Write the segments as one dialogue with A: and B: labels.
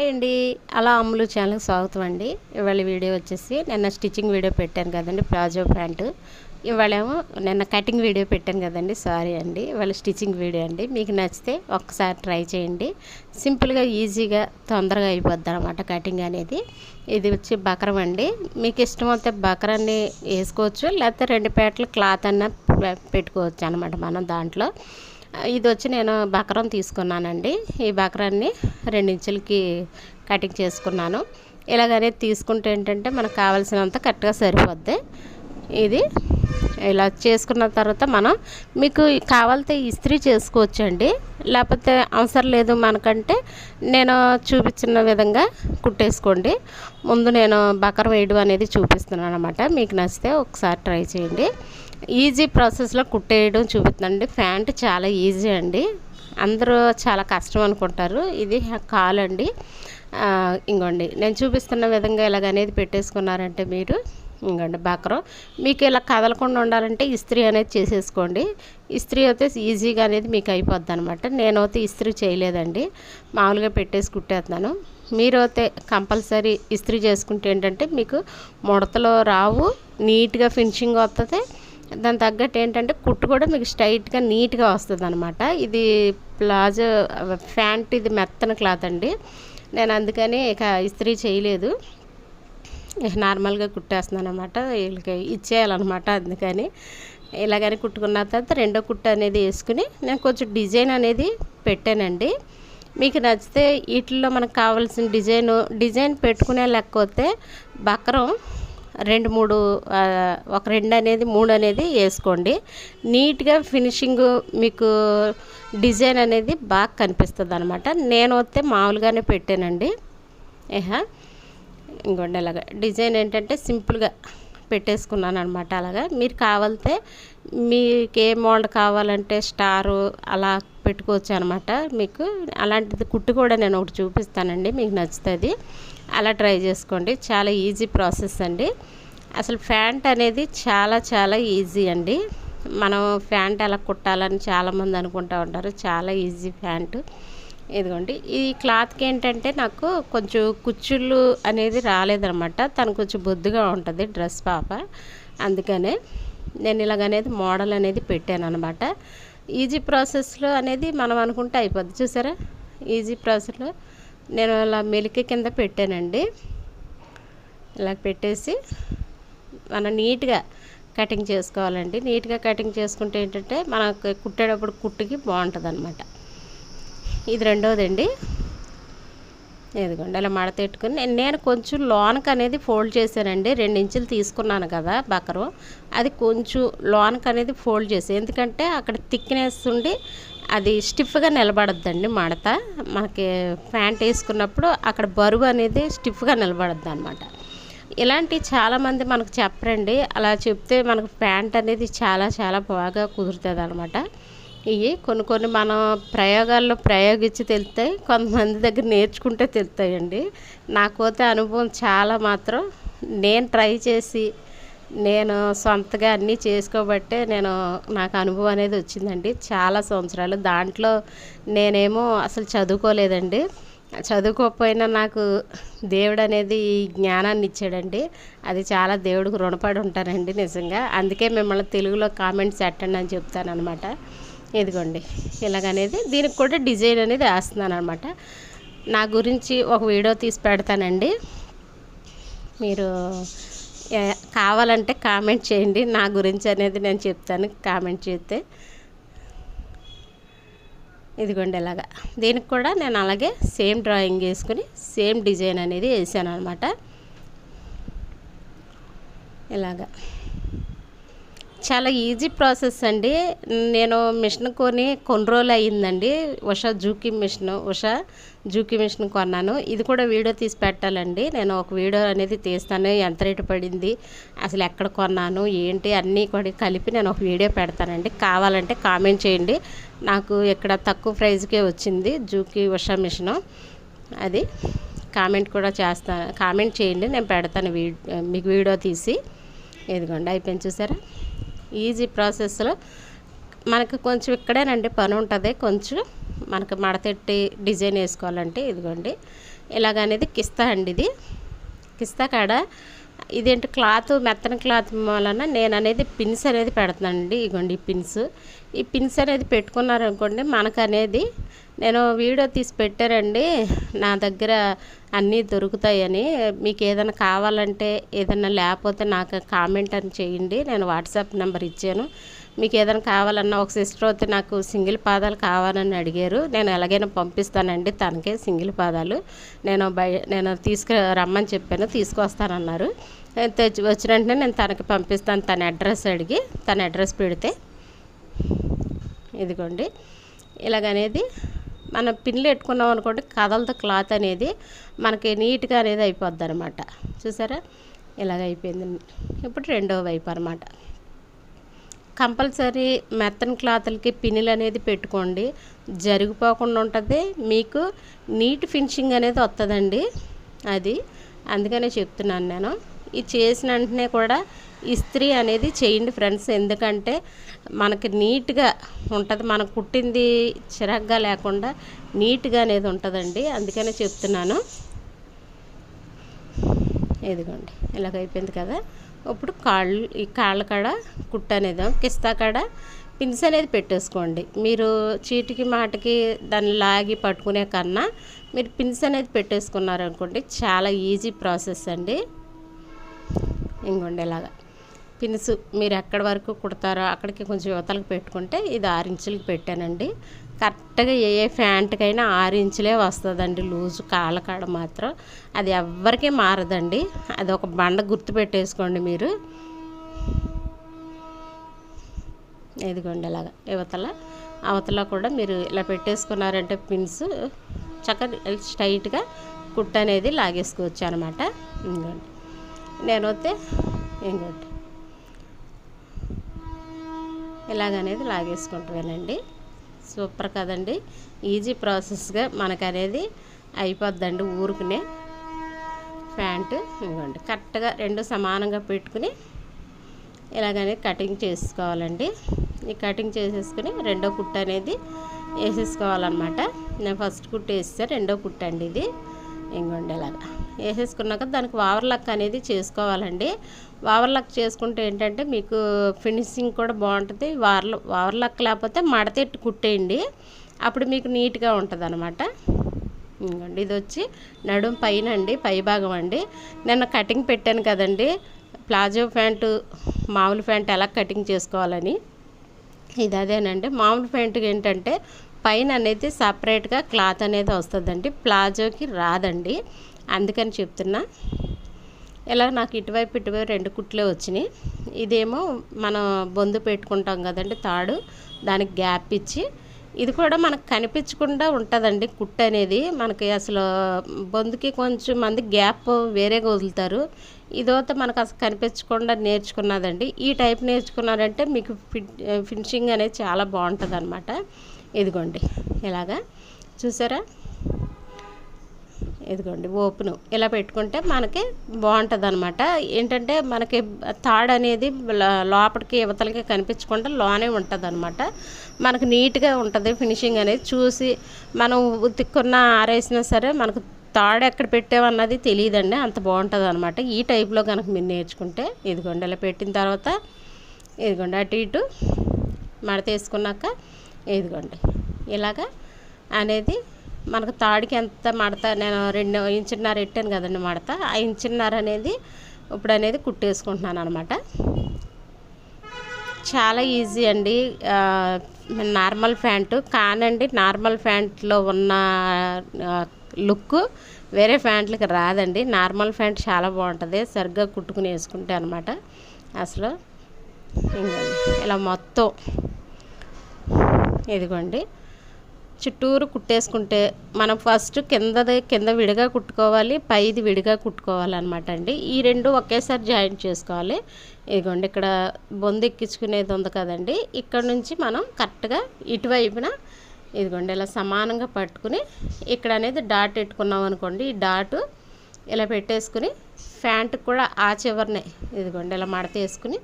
A: Hi అండి. అలా అమ్ములు ఛానల్కి స్వాగతం అండి. ఇవాళ వీడియో వచ్చేసి నిన్న స్టిచ్చింగ్ వీడియో పెట్టాను కదండి ప్లాజో ప్యాంటు. ఇవాళేమో నిన్న కటింగ్ వీడియో పెట్టాను కదండి సారీ అండి. ఇవాళ స్టిచ్చింగ్ వీడియో అండి. మీకు నచ్చితే ఒక్కసారి ట్రై చేయండి. సింపుల్గా ఈజీగా తొందరగా అయిపోద్ది అనమాట కటింగ్ అనేది. ఇది వచ్చి బకరం అండి. మీకు ఇష్టమైతే బకరాన్ని వేసుకోవచ్చు లేకపోతే రెండు పేటలు క్లాత్ అన్న పెట్టుకోవచ్చు అనమాట మనం దాంట్లో. ఇది వచ్చి నేను బకరం తీసుకున్నానండి. ఈ బకరాన్ని రెండించులకి కటింగ్ చేసుకున్నాను. ఇలాగనే తీసుకుంటే ఏంటంటే మనకు కావాల్సినంత కరెక్ట్గా సరిపోద్ది. ఇది ఇలా చేసుకున్న తర్వాత మనం మీకు కావాలితే ఇస్త్రీ చేసుకోవచ్చండి. లేకపోతే అవసరం లేదు మనకంటే. నేను చూపించిన విధంగా కుట్టేసుకోండి. ముందు నేను బకరం వేయడం అనేది చూపిస్తున్నాను అనమాట మీకు నచ్చితే ఒకసారి ట్రై చేయండి. ఈజీ ప్రాసెస్లో కుట్టేయడం చూపిస్తుందండి. ప్యాంట్ చాలా ఈజీ అండి. అందరూ చాలా కష్టం అనుకుంటారు. ఇది కాలండి. ఇంకోండి నేను చూపిస్తున్న విధంగా ఇలాగ అనేది పెట్టేసుకున్నారంటే మీరు ఇంకోండి బకరం. మీకు ఇలా కదలకుండా ఉండాలంటే ఇస్త్రీ అనేది చేసేసుకోండి. ఇస్త్రీ అయితే ఈజీగా అనేది మీకు అయిపోద్ది అనమాట నేనైతే ఇస్త్రీ చేయలేదండి. మామూలుగా పెట్టేసి కుట్టేస్తున్నాను. మీరు అయితే కంపల్సరీ ఇస్త్రీ చేసుకుంటే ఏంటంటే మీకు ముడతలు రావు నీట్గా ఫినిషింగ్ వస్తుంది దాని తగ్గట్టు ఏంటంటే కుట్టు కూడా మీకు స్ట్రైట్గా నీట్గా వస్తుంది అనమాట ఇది ప్లాజో ప్యాంట్ ఇది మెత్తన క్లాత్ అండి. నేను అందుకని ఇక ఇస్త్రీ చేయలేదు. నార్మల్గా కుట్టేస్తున్నాను అనమాట వీళ్ళకి ఇచ్చేయాలన్నమాట అందుకని. ఇలాగని కుట్టుకున్న తర్వాత రెండో కుట్టు అనేది వేసుకుని నేను కొంచెం డిజైన్ అనేది పెట్టానండి. మీకు నచ్చితే వీటిల్లో మనకు కావాల్సిన డిజైన్ డిజైన్ పెట్టుకునే లేకపోతే బకరం రెండు మూడు ఒక రెండు అనేది మూడు అనేది వేసుకోండి. నీట్గా ఫినిషింగ్ మీకు డిజైన్ అనేది బాగా కనిపిస్తుంది అనమాట నేను వస్తే మామూలుగానే పెట్టానండి. ఏహా ఇంకోండి అలాగా డిజైన్ ఏంటంటే సింపుల్గా పెట్టేసుకున్నాను అనమాట అలాగా. మీరు కావాలితే మీకు ఏ మోల్డ్ కావాలంటే స్టారు అలా పెట్టుకోవచ్చు అనమాట మీకు అలాంటిది కుట్టు కూడా నేను ఒకటి చూపిస్తానండి మీకు నచ్చుతుంది. అలా ట్రై చేసుకోండి. చాలా ఈజీ ప్రాసెస్ అండి. అసలు ప్యాంట్ అనేది చాలా చాలా ఈజీ అండి. మనం ప్యాంట్ ఎలా కుట్టాలని చాలామంది అనుకుంటూ ఉంటారు. చాలా ఈజీ ప్యాంటు. ఇదిగోండి. ఈ క్లాత్కి ఏంటంటే నాకు కొంచెం కుచ్చుళ్ళు అనేది రాలేదనమాట. తను కొంచెం బొద్దుగా ఉంటుంది డ్రెస్ పాప. అందుకనే నేను ఇలాగనేది మోడల్ అనేది పెట్టాను అనమాట ఈజీ ప్రాసెస్లో అనేది మనం అనుకుంటే అయిపోద్ది. చూసారా? ఈజీ ప్రాసెస్లో నేను అలా మెలిక కింద పెట్టానండి. ఇలా పెట్టేసి మనం నీట్గా కటింగ్ చేసుకోవాలండి. నీట్గా కటింగ్ చేసుకుంటే ఏంటంటే మనకు కుట్టేటప్పుడు కుట్టుకి బాగుంటుంది అనమాట ఇది రెండోదండి. ఇదిగోండి అలా మడతెట్టుకుని నేను నేను కొంచెం లోనక్ అనేది ఫోల్డ్ చేశానండి. రెండు ఇంచులు తీసుకున్నాను కదా బకరు. అది కొంచెం లోనక్ అనేది ఫోల్డ్ చేసి ఎందుకంటే అక్కడ థిక్నెస్ ఉండి అది స్టిఫ్గా నిలబడద్దండి మడత. మనకి ప్యాంట్ వేసుకున్నప్పుడు అక్కడ బరువు అనేది స్టిఫ్గా నిలబడద్దు అనమాట ఇలాంటి చాలామంది మనకు చెప్పరండి. అలా చెప్తే మనకు ప్యాంట్ అనేది చాలా చాలా బాగా కుదురుతుంది అనమాట ఇవి కొన్ని కొన్ని మనం ప్రయోగాల్లో ప్రయోగించి తెలుస్తాయి కొంతమంది దగ్గర నేర్చుకుంటే తెలుస్తాయండి నాకైతే అనుభవం చాలా మాత్రం నేను ట్రై చేసి నేను సొంతగా అన్నీ చేసుకోబట్టే నేను నాకు అనుభవం అనేది వచ్చిందండి. చాలా సంవత్సరాలు. దాంట్లో నేనేమో అసలు చదువుకోలేదండి. చదువుకోకపోయినా నాకు దేవుడు అనేది ఈ జ్ఞానాన్ని ఇచ్చాడండి. అది చాలా దేవుడికి రుణపడి ఉంటానండి నిజంగా. అందుకే మిమ్మల్ని తెలుగులో కామెంట్స్ పెట్టండి అని చెప్తాను అనమాట ఇదిగోండి. ఇలాగనేది దీనికి కూడా డిజైన్ అనేది వేస్తున్నాను అనమాట నా గురించి ఒక వీడియో తీసి పెడతానండి. మీరు కావాలంటే కామెంట్ చేయండి. నా గురించి అనేది నేను చెప్తాను. కామెంట్ చేస్తే ఇదిగోండి ఇలాగా. దీనికి కూడా నేను అలాగే సేమ్ డ్రాయింగ్ వేసుకుని సేమ్ డిజైన్ అనేది వేసాను అనమాట ఇలాగా. చాలా ఈజీ ప్రాసెస్ అండి. నేను మిషన్ కొని కొన్ని రోజులు అయ్యిందండి. Usha Juki machine Usha Juki machine కొన్నాను. ఇది కూడా వీడియో తీసి పెట్టాలండి. నేను ఒక వీడియో అనేది తీస్తాను. ఎంత రేటు పడింది అసలు ఎక్కడ కొన్నాను ఏంటి అన్నీ కూడా కలిపి నేను ఒక వీడియో పెడతానండి. కావాలంటే కామెంట్ చేయండి. నాకు ఇక్కడ తక్కువ ప్రైజ్కే వచ్చింది జూకీ ఉషా మిషను. అది కామెంట్ కూడా చేస్తాను కామెంట్ చేయండి. నేను పెడతాను వీ మీకు వీడియో తీసి. ఇదిగోండి అయిపోయింది చూసారా? ఈజీ ప్రాసెస్లో మనకు కొంచెం ఇక్కడేనండి పని ఉంటుంది. కొంచెం మనకు మడతెట్టి డిజైన్ వేసుకోవాలంటే ఇదిగోండి. ఇలాగనేది కిస్తా అండి ఇది. కిస్తా కాడ ఇదేంటి క్లాత్ మెత్తని క్లాత్ వలన నేను అనేది పిన్స్ అనేది పెడుతున్నానండి. ఇగోండి ఈ పిన్స్. ఈ పిన్స్ అనేది పెట్టుకున్నారనుకోండి మనకు అనేది నేను వీడియో తీసి పెట్టారండి. నా దగ్గర అన్నీ దొరుకుతాయని. మీకు ఏదైనా కావాలంటే ఏదైనా లేకపోతే నాకు కామెంట్ అని చేయండి. నేను వాట్సాప్ నెంబర్ ఇచ్చాను. మీకు ఏదైనా కావాలన్నా ఒక సిస్టర్ అయితే నాకు సింగిల్ పాదాలు కావాలని అడిగారు. నేను ఎలాగైనా పంపిస్తానండి. తనకే సింగిల్ పాదాలు. నేను బయ నేను తీసుకు రమ్మని చెప్పాను. తీసుకొస్తానన్నారు. తెచ్చి వచ్చిన వెంటనే నేను తనకి పంపిస్తాను. తన అడ్రస్ అడిగి తన అడ్రస్ పెడితే. ఇదిగోండి. ఇలాగనేది మనం పిన్లు పెట్టుకున్నాం అనుకోండి కదలతో క్లాత్ అనేది మనకి నీట్గా అనేది అయిపోద్ది అనమాట చూసారా? ఇలాగ అయిపోయింది. ఇప్పుడు రెండవ వైపు అనమాట కంపల్సరీ మెత్తని క్లాతులకి పిన్నులు అనేది పెట్టుకోండి. జరిగిపోకుండా ఉంటుంది. మీకు నీట్ ఫినిషింగ్ అనేది వస్తుందండి అది అందుకనే చెప్తున్నాను నేను. ఇది చేసిన వెంటనే కూడా ఇస్త్రీ అనేది చేయండి ఫ్రెండ్స్. ఎందుకంటే మనకి నీట్గా ఉంటుంది. మనం కుట్టింది చిరగ్గా లేకుండా నీట్గా అనేది ఉంటుందండి. అందుకనే చెప్తున్నాను. ఇదిగోండి ఇలాగ అయిపోయింది కదా. ఇప్పుడు కాళ్ళు ఈ కాళ్ళ కాడ కుట్ట అనేది కిస్తా కాడ పిన్స్ అనేది పెట్టేసుకోండి. మీరు చీటికి మాటకి దాన్ని లాగి పట్టుకునే కన్నా మీరు పిన్స్ అనేది పెట్టేసుకున్నారనుకోండి చాలా ఈజీ ప్రాసెస్ అండి. ఇంకోండి ఇలాగా పిన్స్ మీరు ఎక్కడి వరకు కుడతారో అక్కడికి కొంచెం యువతలకు పెట్టుకుంటే ఇది ఆరు ఇంచులకి పెట్టానండి. కరెక్ట్గా ఏ ఏ ఫ్యాంట్కైనా ఆరు ఇంచులే వస్తుందండి లూజు కాళ్ళకాడ మాత్రం. అది ఎవ్వరికీ మారదండి. అది ఒక బండ గుర్తు పెట్టేసుకోండి మీరు. ఇదిగోండి ఇలాగా యువతల అవతల కూడా మీరు ఇలా పెట్టేసుకున్నారంటే పిన్స్ చక్కగా స్ట్రైట్గా కుట్ట అనేది లాగేసుకోవచ్చు అనమాట ఇంకోండి నేనైతే ఇంకోటి ఇలాగనేది లాగేసుకుంటానండి సూపర్ కదండి. ఈజీ ప్రాసెస్గా మనకనేది అయిపోద్దండి ఊరుకునే ప్యాంటు ఇవ్వండి. కరెక్ట్గా రెండు సమానంగా పెట్టుకుని ఇలాగనే కటింగ్ చేసుకోవాలండి. ఈ కటింగ్ చేసేసుకుని రెండో కుట్ట అనేది వేసేసుకోవాలన్నమాట. నేను ఫస్ట్ కుట్ట వేస్తే రెండో కుట్ట అండి ఇది. ఇంకోండి ఇలాగా. వేసేసుకున్నాక దానికి వావర్లక్ అనేది చేసుకోవాలండి. వావర్లక్ చేసుకుంటే ఏంటంటే మీకు ఫినిషింగ్ కూడా బాగుంటుంది. వార్ల వావర్లక్ లేకపోతే మడతెట్టు కుట్టేయండి. అప్పుడు మీకు నీట్గా ఉంటుంది అనమాట ఇంకోండి ఇది వచ్చి నడుం పైన అండి పై భాగం అండి. నిన్న కటింగ్ పెట్టాను కదండి. ప్లాజో ప్యాంటు మామూలు ప్యాంట్ ఎలా కటింగ్ చేసుకోవాలని. ఇది అదేనండి. మామూలు ప్యాంటుకి ఏంటంటే పైన అనేది సపరేట్గా క్లాత్ అనేది వస్తుందండి. ప్లాజోకి రాదండి. అందుకని చెప్తున్నా. ఇలా నాకు ఇటువైపు ఇటువైపు రెండు కుట్లే వచ్చినాయి. ఇదేమో మనం బొందు పెట్టుకుంటాం కదండి తాడు దానికి గ్యాప్ ఇచ్చి. ఇది కూడా మనకు కనిపించకుండా ఉంటుందండి కుట్టు అనేది. మనకి అసలు బొందుకి కొంచెం మంది గ్యాప్ వేరేగా వదులుతారు. ఇదోత మనకు అసలు కనిపించకుండా నేర్చుకున్నదండి. ఈ టైప్ నేర్చుకున్నారంటే మీకు ఫినిషింగ్ అనేది చాలా బాగుంటుంది అనమాట ఇదిగోండి ఇలాగా చూసారా? ఇదిగోండి ఓపెన్. ఇలా పెట్టుకుంటే మనకి బాగుంటుంది అనమాట ఏంటంటే మనకి తాడు అనేది లోపలికి యువతలకి కనిపించకుండా లోనే ఉంటుంది అనమాట మనకు నీట్గా ఉంటుంది ఫినిషింగ్ అనేది. చూసి మనం ఉతిక్కున్న ఆరేసినా సరే మనకు తాడు ఎక్కడ పెట్టామన్నది తెలియదండి. అంత బాగుంటుంది అనమాట ఈ టైప్లో కనుక మీరు నేర్చుకుంటే ఇదిగోండి ఇలా పెట్టిన తర్వాత ఇదిగోండి అటు ఇటు మడత వేసుకున్నాక ఇదిగోండి ఇలాగా అనేది మనకు తాడికి ఎంత మడత నేను రెండు ఇంచున్నర ఎట్టాను కదండి మడత ఆ ఇంచున్నర అనేది ఇప్పుడు అనేది కుట్టేసుకుంటున్నాను అనమాట చాలా ఈజీ అండి నార్మల్ ప్యాంటు. కానండి నార్మల్ ప్యాంట్లో ఉన్న లుక్ వేరే ప్యాంట్లకి రాదండి. నార్మల్ ప్యాంట్ చాలా బాగుంటుంది సరిగ్గా కుట్టుకుని వేసుకుంటే అనమాట అసలు ఇలా మొత్తం ఇదిగోండి. చుట్టూరు కుట్టేసుకుంటే మనం ఫస్ట్ కిందది కింద విడిగా కుట్టుకోవాలి పైది విడిగా కుట్టుకోవాలన్నమాట అండి. ఈ రెండు ఒకేసారి జాయింట్ చేసుకోవాలి. ఇదిగోండి ఇక్కడ బొందు ఎక్కించుకునేది ఉంది కదండి. ఇక్కడ నుంచి మనం కరెక్ట్గా ఇటువైపున ఇదిగోండి ఇలా సమానంగా పట్టుకుని ఇక్కడ అనేది డాట్ పెట్టుకున్నాం అనుకోండి ఈ డాటు ఇలా పెట్టేసుకుని ఫ్యాంట్ కూడా ఆ చివరినే ఇదిగోండి ఇలా మడత వేసుకుని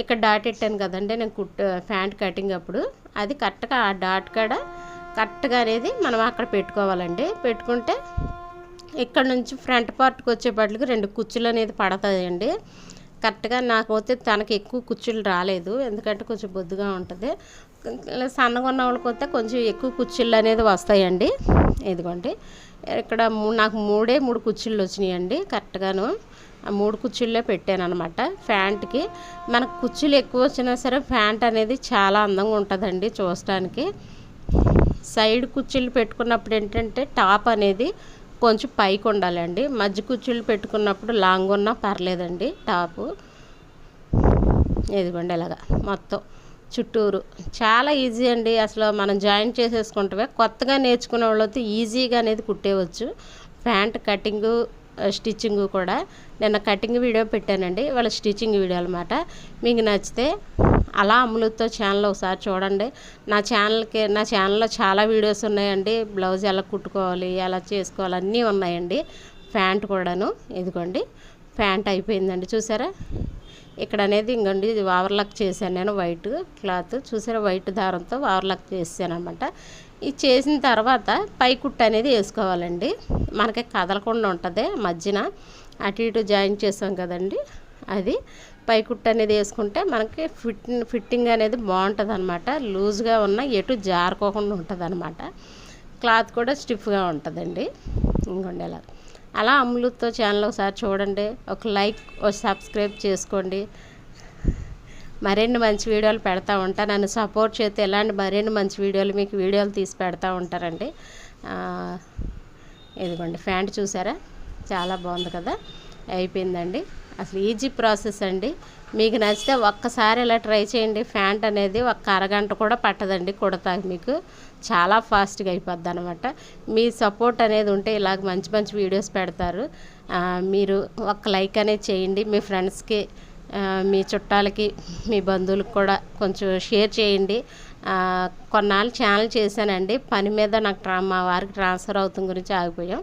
A: ఇక్కడ డాట్ పెట్టాను కదండి నేను కుట్ ఫ్యాంట్ కటింగ్ అప్పుడు. అది కరెక్ట్గా ఆ డాట్ కాడ కరెక్ట్గా అనేది మనం అక్కడ పెట్టుకోవాలండి. పెట్టుకుంటే ఇక్కడ నుంచి ఫ్రంట్ పార్ట్కి వచ్చేపట్లకి రెండు కుచ్చులు అనేది పడతాయండి. కరెక్ట్గా నాకపోతే తనకి ఎక్కువ కుచ్చులు రాలేదు. ఎందుకంటే కొంచెం బొద్దుగా ఉంటుంది. సన్నగా ఉన్న వాళ్ళకి వస్తే కొంచెం ఎక్కువ కుచ్చుళ్ళు అనేది వస్తాయండి. ఇదిగోండి. ఇక్కడ నాకు మూడే మూడు కుచ్చుళ్ళు వచ్చినాయండి కరెక్ట్గాను. ఆ మూడు కుర్చీల్లో పెట్టాను అనమాట ఫ్యాంట్కి. మనకు కుర్చీలు ఎక్కువ వచ్చినా సరే ఫ్యాంట్ అనేది చాలా అందంగా ఉంటుందండి చూడటానికి సైడ్ కుర్చీలు పెట్టుకున్నప్పుడు ఏంటంటే టాప్ అనేది కొంచెం పైకి ఉండాలండి. మధ్య కుర్చీలు పెట్టుకున్నప్పుడు లాంగ్ ఉన్నా పర్లేదండి టాపు. ఇదిగోండి ఇలాగా మొత్తం చుట్టూరు. చాలా ఈజీ అండి అసలు మనం జాయిన్ చేసేసుకుంటే కొత్తగా నేర్చుకునే వాళ్ళతో ఈజీగా అనేది కుట్టేవచ్చు. ప్యాంట్ కటింగు స్టిచ్చింగ్ కూడా. నిన్న కటింగ్ వీడియో పెట్టానండి. వాళ్ళ స్టిచ్చింగ్ వీడియో అనమాట మీకు నచ్చితే అలా అమృత్తో ఛానల్ ఒకసారి చూడండి. నా ఛానల్కి నా ఛానల్లో చాలా వీడియోస్ ఉన్నాయండి. బ్లౌజ్ ఎలా కుట్టుకోవాలి ఎలా చేసుకోవాలి అన్నీ ఉన్నాయండి. ప్యాంట్ కూడాను ఇదిగోండి. ప్యాంట్ అయిపోయిందండి. చూసారా? ఇక్కడ అనేది ఇంకండి ఇది వావర్లక్ చేశాను నేను వైట్ క్లాత్. చూసారా? వైట్ దారంతో వావర్లక్ చేశాను అనమాట ఇది చేసిన తర్వాత పై కుట్టు అనేది వేసుకోవాలండి. మనకి కదలకుండా ఉంటుంది మధ్యన. అటు ఇటు జాయిన్ చేసాం కదండి. అది పైకుట్టు అనేది వేసుకుంటే మనకి ఫిట్ ఫిట్టింగ్ అనేది బాగుంటుంది అనమాట లూజ్గా ఉన్న ఎటు జారుకోకుండా ఉంటుంది అనమాట క్లాత్ కూడా స్టిఫ్గా ఉంటుందండి. ఇంకొండి అలా. అలా అమ్ములతో ఛానల్ ఒకసారి చూడండి. ఒక లైక్ ఒక సబ్స్క్రైబ్ చేసుకోండి. మరిన్ని మంచి వీడియోలు పెడతా ఉంటా. నన్ను సపోర్ట్ చేస్తే ఎలాంటి మరిన్ని మంచి వీడియోలు మీకు వీడియోలు తీసి పెడతా ఉంటారండి. ఇదిగోండి ఫ్యాంట్ చూసారా? చాలా బాగుంది కదా. అయిపోయిందండి. అసలు ఈజీ ప్రాసెస్ అండి. మీకు నచ్చితే ఒక్కసారి ఇలా ట్రై చేయండి. ఫ్యాంట్ అనేది ఒక అరగంట కూడా పట్టదండి కుడతా మీకు. చాలా ఫాస్ట్గా అయిపోద్ది అనమాట మీ సపోర్ట్ అనేది ఉంటే ఇలాగ మంచి మంచి వీడియోస్ పెడతారు. మీరు ఒక లైక్ అనేది చేయండి. మీ ఫ్రెండ్స్కి మీ చుట్టాలకి మీ బంధువులకు కూడా కొంచెం షేర్ చేయండి. కొన్నాళ్ళు ఛానల్ చేశానండి. పని మీద నాకు మా వారికి ట్రాన్స్ఫర్ అవుతుంది గురించి ఆగిపోయాం.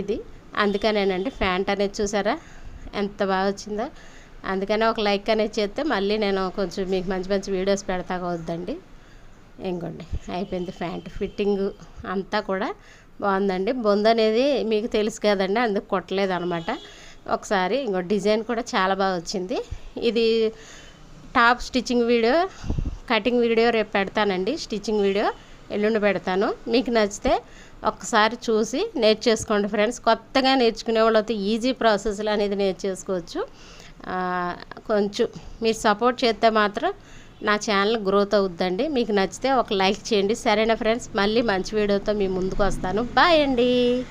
A: ఇది. అందుకనేనండి ఫ్యాంట్ అనేది చూసారా? ఎంత బాగా వచ్చిందో. అందుకనే ఒక లైక్ అనేది చేస్తే మళ్ళీ నేను కొంచెం మీకు మంచి మంచి వీడియోస్ పెడతా వద్దండి. ఇంకోండి అయిపోయింది ఫ్యాంట్. ఫిట్టింగ్ అంతా కూడా బాగుందండి. బొంద అనేది మీకు తెలుసు కదండి అందుకు కొట్టలేదు అనమాట ఒకసారి ఇంకో డిజైన్ కూడా చాలా బాగా వచ్చింది. ఇది top stitching video cutting video రేపు పెడతానండి. స్టిచ్చింగ్ వీడియో ఎల్లుండి పెడతాను. మీకు నచ్చితే ఒక్కసారి చూసి నేర్చేసుకోండి ఫ్రెండ్స్. కొత్తగా నేర్చుకునే వాళ్ళతో ఈజీ ప్రాసెస్లు అనేది నేర్చేసుకోవచ్చు. కొంచెం మీరు సపోర్ట్ చేస్తే మాత్రం నా ఛానల్ గ్రోత్ అవుద్దండి. మీకు నచ్చితే ఒక లైక్ చేయండి. సరేనా ఫ్రెండ్స్? మళ్ళీ మంచి వీడియోతో మీ ముందుకు వస్తాను. బాయ్ అండి.